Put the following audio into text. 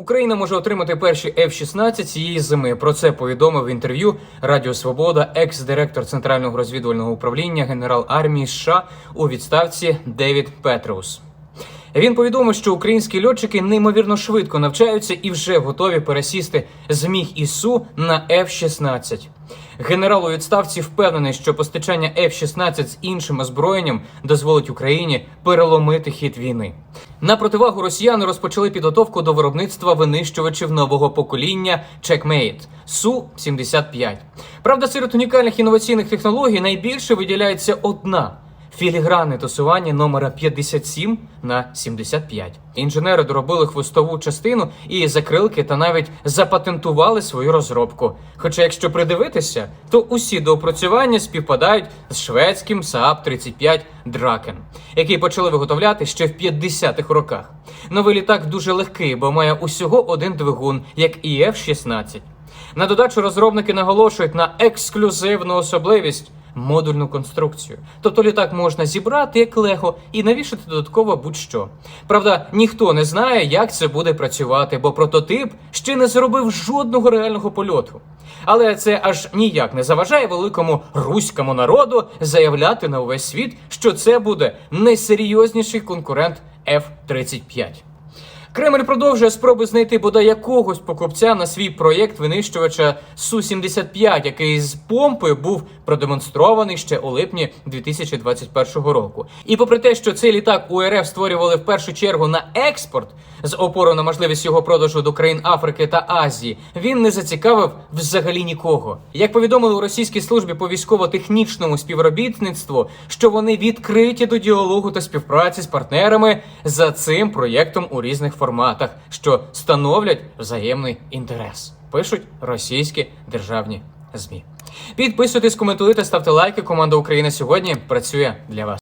Україна може отримати перші F-16 цієї зими. Про це повідомив в інтерв'ю Радіо Свобода, екс-директор Центрального розвідувального управління, генерал армії США у відставці Девід Петреус. Він повідомив, що українські льотчики неймовірно швидко навчаються і вже готові пересісти з міг і су на F-16. Генерал у відставці впевнений, що постачання F-16 з іншим озброєнням дозволить Україні переломити хід війни. На противагу росіяни розпочали підготовку до виробництва винищувачів нового покоління Checkmate Су-75. Правда, серед унікальних інноваційних технологій найбільше виділяється одна філігранне тусування номера 57 на 75. Інженери доробили хвостову частину і закрилки та навіть запатентували свою розробку. Хоча, якщо придивитися, то усі доопрацювання співпадають з шведським Saab 35 Draken, який почали виготовляти ще в 50-х роках. Новий літак дуже легкий, бо має усього один двигун, як і F-16. На додачу розробники наголошують на ексклюзивну особливість модульну конструкцію. Тобто літак можна зібрати як лего і навішати додатково будь-що. Правда, ніхто не знає, як це буде працювати, бо прототип ще не зробив жодного реального польоту. Але це аж ніяк не заважає великому руському народу заявляти на увесь світ, що це буде найсерйозніший конкурент F-35. Кремль продовжує спроби знайти бодай якогось покупця на свій проєкт винищувача Су-75, який з помпи був продемонстрований ще у липні 2021 року. І попри те, що цей літак у РФ створювали в першу чергу на експорт з опорою на можливість його продажу до країн Африки та Азії, він не зацікавив взагалі нікого. Як повідомили у російській службі по військово-технічному співробітництву, що вони відкриті до діалогу та співпраці з партнерами за цим проєктом у різних форматах, що становлять взаємний інтерес. Пишуть російські державні змі. Підписуйтесь, коментуйте, ставте лайки. Команда Україна сьогодні працює для вас.